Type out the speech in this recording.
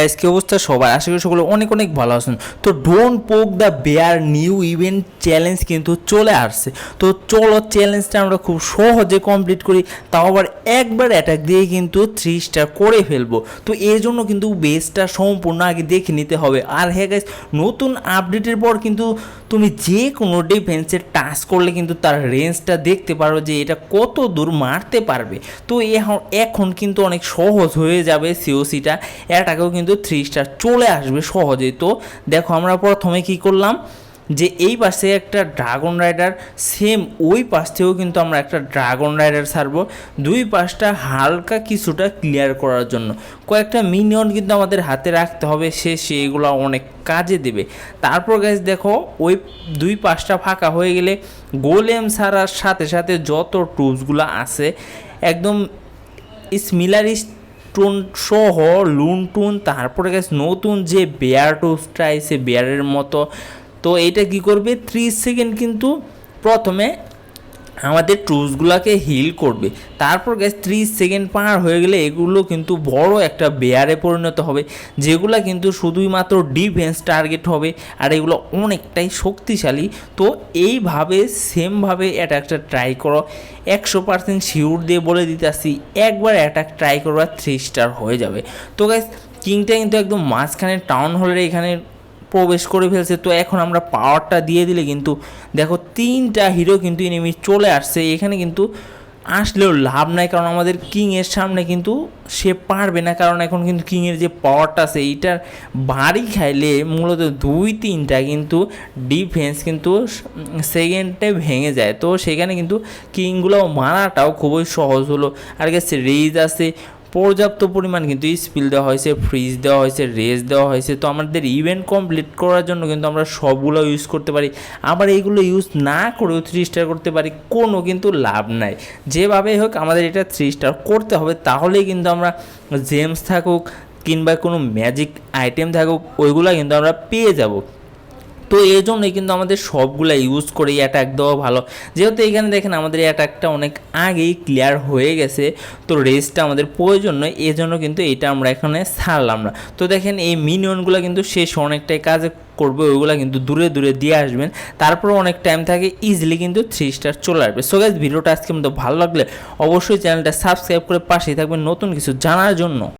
Guys কি অবস্থা? সবাই আশা করি সকলে অনেক অনেক ভালো আছেন। তো don't poke the bear new event challenge কিন্তু চলে আসছে। তো চলো চ্যালেঞ্জটা আমরা খুব সহজে কমপ্লিট করি। তাও আবার একবার অ্যাটাক দিয়ে কিন্তু থ্রি স্টার করে ফেলব। তো এর জন্য কিন্তু বেসটা সম্পূর্ণ আগে দেখে নিতে হবে। আর হ্যাঁ গাইস নতুন আপডেটের পর কিন্তু তুমি যে কোনো ডিফেন্সের টাচ করলে কিন্তু তার রেঞ্জটা দেখতে পারো যে এটা কত দূর মারতে পারবে। তো এখন- কিন্তু অনেক সহজ হয়ে যাবে সিওসিটা এটাকেও কিন্তু থ্রি স্টার চলে আসবে সহজেই। তো দেখো আমরা প্রথমে কি করলাম যে এই পাশে একটা ড্রাগন রাইডার সেম ওই পাশ থেকেও কিন্তু আমরা একটা ড্রাগন রাইডার ছাড়বো। দুই পাশটা হালকা কিছুটা ক্লিয়ার করার জন্য। কয়েকটা মিনিয়ন কিন্তু আমাদের হাতে রাখতে হবে, সে সেগুলো অনেক কাজে দেবে। তারপর গাছ দেখো, ওই দুই পাশটা ফাঁকা হয়ে গেলে গোলেম ছাড়ার সাথে সাথে যত টুলসগুলো আছে, একদম স্মিলার স্টোন সহ, লুন টুন, তারপরে গেছে নতুন যে বেয়ার টোস্টটা এসে বেয়ারের মতো, তো এটা কি করবে? ত্রিশ সেকেন্ড কিন্তু প্রথমে আমাদের টুলসগুলোকে হিল করবে। তারপর গ্যাস ত্রিশ সেকেন্ড পার হয়ে গেলে এগুলো কিন্তু বড় একটা বেয়ারে পরিণত হবে, যেগুলো কিন্তু শুধুই মাত্র ডিফেন্স টার্গেট হবে আর এগুলো অনেকটাই শক্তিশালী। তো এইভাবে সেমভাবে অ্যাটাকটা ট্রাই করো। একশো পার্সেন্ট শিওর দিয়ে বলে দিতেছি, একবার অ্যাটাক ট্রাই করবা থ্রি স্টার হয়ে যাবে। তো গ্যাস কিংটা কিন্তু একদম মাঝখানে টাউন হলের এখানে প্রবেশ করে ফেলছে। তো এখন আমরা পাওয়ারটা দিয়ে দিলে কিন্তু দেখো তিনটা হিরো কিন্তু এনিমি চলে আসছে। এখানে কিন্তু আসলেও লাভ নাই কারণ আমাদের কিংয়ের সামনে কিন্তু সে পারবে না। কারণ এখন কিন্তু কিংয়ের যে পাওয়ারটা আছে, এইটার বাড়ি খাইলে মূলত দুই তিনটা কিন্তু ডিফেন্স কিন্তু সেকেন্ডে ভেঙে যায়। তো সেখানে কিন্তু কিংগুলো মারাটাও খুবই সহজ হলো। আর গেছে রেজ আছে পর্যাপ্ত পরিমাণ কিন্তু স্পিল দেওয়া হয়েছে ফ্রিজ দেওয়া হয়েছে রেস দেওয়া হয়েছে। তো আমাদের ইভেন্ট কমপ্লিট করার জন্য কিন্তু আমরা সবগুলো ইউজ করতে পারি। আবার এইগুলো ইউজ না করেও থ্রি স্টার করতে পারি, কোনো কিন্তু লাভ নাই। যেভাবে হোক, আমাদের এটা থ্রি স্টার করতে হবে, তাহলেই কিন্তু আমরা জেমস থাকুক কিংবা কোনো ম্যাজিক আইটেম থাকুক, ওইগুলো কিন্তু আমরা পেয়ে যাব। তো এই জন্যই কিন্তু আমাদের সবগুলো ইউজ করে অ্যাটাক দেওয়া ভালো। যেহেতু এখানে দেখেন আমাদের অ্যাটাকটা অনেক আগেই ক্লিয়ার হয়ে গেছে, তো রেসটা আমাদের প্রয়োজন নয় এই জন্য কিন্তু এটা আমরা এখানে ছাড়লাম না। তো দেখেন এই মিনিয়নগুলো কিন্তু শেষ, অনেকটাই কাজে করবে, ওইগুলো কিন্তু দূরে দূরে দিয়ে আসবেন। তারপর অনেক টাইম থাকে ইজিলি কিন্তু থ্রি স্টার চলে আসবে। সো গাইজ ভিডিওটা আজকে মতো ভালো লাগলে অবশ্যই চ্যানেলটা সাবস্ক্রাইব করে পাশেই থাকবেন নতুন কিছু জানার জন্য।